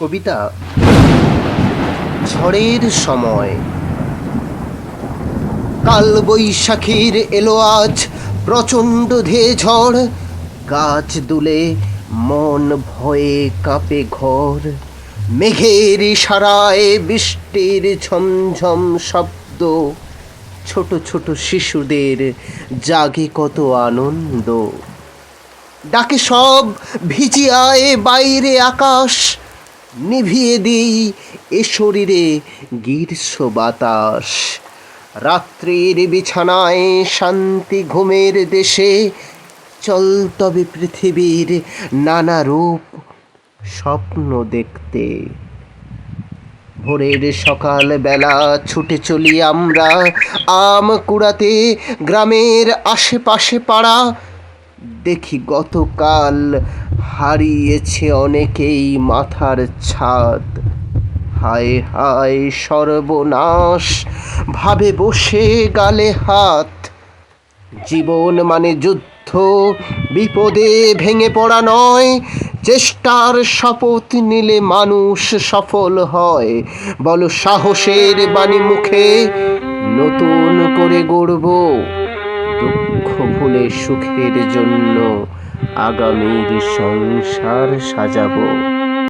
কবিতা ঝড়ের সময়। কাল বৈশাখীর এলো আজ প্রচণ্ড ধে ঝড়, গাছ দুলে মন ভয়ে কাঁপে ঘর। মেঘের সারায় বৃষ্টির ঝমঝম শব্দ, ছোট ছোট শিশুদের জাগে কত আনন্দ। ডাকে সব ভিজিয়ায় বাইরে আকাশ নিভিয়ে দিই এ শরীরে গ্রীষ্ম বাতাস রাত্রির বিছানায় শান্তি ঘুমের দেশে চল তবে পৃথিবীর নানা রূপ স্বপ্ন দেখতে। ভোরের সকাল বেলা ছুটে চলি আমরা আম কুড়াতে গ্রামের আশেপাশে পাড়া। দেখি গতকাল হারিয়েছে অনেকেই মাথার ছাদ। হায় হায় সর্বনাশ, ভাবে বসে গালে হাত। জীবন মানে যুদ্ধ, বিপদে ভেঙে পড়া নয়। চেষ্টার শপথ নিলে মানুষ সফল হয়। বলো সাহসের বাণী মুখে নতুন করে গড়ব দুঃখ ভুলে সুখের জন্য। আগামীর সংসার সাজাবো।